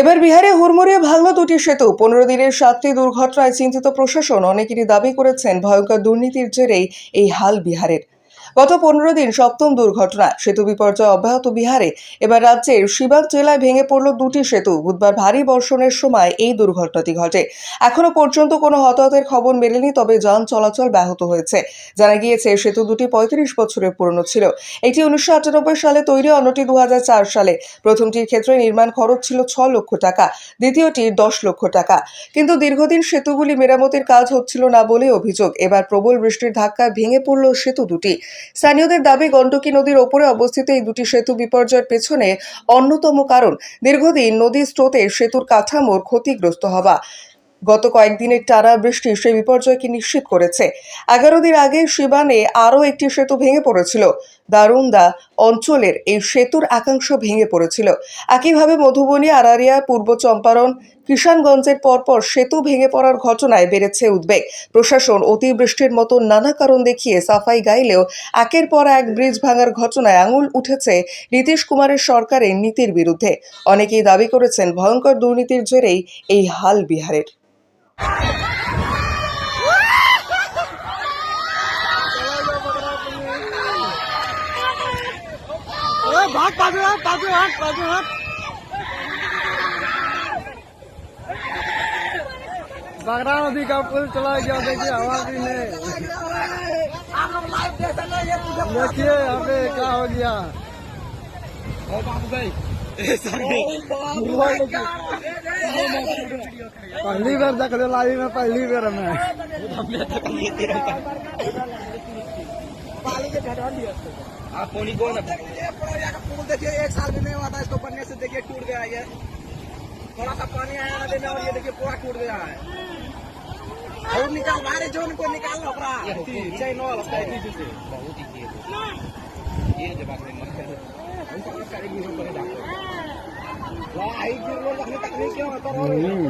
এবার বিহারে হুড়মুড়িয়ে ভাঙল দুটি সেতু। পনেরো দিনের সাতটি দুর্ঘটনায় চিন্তিত প্রশাসন অনেকেরই দাবি করেছেন ভয়ঙ্কর দুর্নীতির জেরেই এই হাল বিহারের। গত পনেরো দিন সপ্তম দুর্ঘটনা, সেতু বিপর্যয় অব্যাহত বিহারে। এবার রাজ্যের শিবাগ জেলায় ভেঙে পড়ল দুটি সেতু। বুধবার ভারী বর্ষণের সময় এই দুর্ঘটনাটি ঘটে। এখনও পর্যন্ত কোনো হতাহতের খবর মেলেনি, তবে যান চলাচল ব্যাহত হয়েছে। জানা গিয়েছে, সেতু দুটি পঁয়ত্রিশ বছরের পুরনো ছিল। এটি উনিশশো আটানব্বই সালে তৈরি, অন্যটি দু হাজার চার সালে। প্রথমটির ক্ষেত্রে নির্মাণ খরচ ছিল ছ লক্ষ টাকা, দ্বিতীয়টি দশ লক্ষ টাকা। কিন্তু দীর্ঘদিন সেতুগুলি মেরামতির কাজ হচ্ছিল না বলে অভিযোগ। এবার প্রবল বৃষ্টির ধাক্কায় ভেঙে পড়ল সেতু দুটি। স্থানীয়দের দাবি, গণ্ডকী নদীর ওপরে অবস্থিত এই দুটি সেতু বিপর্যয়ের পেছনে অন্যতম কারণ, দীর্ঘদিন নদী স্রোতে সেতুর কাঠামোর ক্ষতিগ্রস্ত হওয়া। গত কয়েকদিনের টানা বৃষ্টি সেই বিপর্যয়কে নিশ্চিত করেছে। এগারো দিন আগে শিবানে আরও একটি সেতু ভেঙে পড়েছিল। দারুন্দা অঞ্চলের এই সেতুর একাংশ ভেঙে পড়েছিল। একইভাবে মধুবনী আরারিয়া পূর্ব চম্পারণ, কিষানগঞ্জের পরপর সেতু ভেঙে পড়ার ঘটনায় বেড়েছে উদ্বেগ। প্রশাসন অতিবৃষ্টির মতো নানা কারণ দেখিয়ে সাফাই গাইলেও একের পর এক ব্রিজ ভাঙার ঘটনায় আঙুল উঠেছে নীতিশ কুমারের সরকারের নীতির বিরুদ্ধে। অনেকেই দাবি করেছেন ভয়ঙ্কর দুর্নীতির জেরেই এই হাল বিহারের। भाग बाजू हट बाजू हट बाजू हट बगरा नदी का पुल चला गया देखिए हवा भी नहीं आप लोग लाइव देख रहे हैं ये मुझे देखिए यहाँ पे क्या हो गया पहली बार देख रहे लाइव में पहली बार में। आप को ना ये पुराना देखिए एक साल भी नहीं हुआ था इसको बनने से देखिए टूट गया ये थोड़ा सा पानी आया नदी में और ये देखिए पूरा टूट गया है और निकाल बाहर जोन को निकाल लो पूरा चैन बहुत ही। ये जब হুম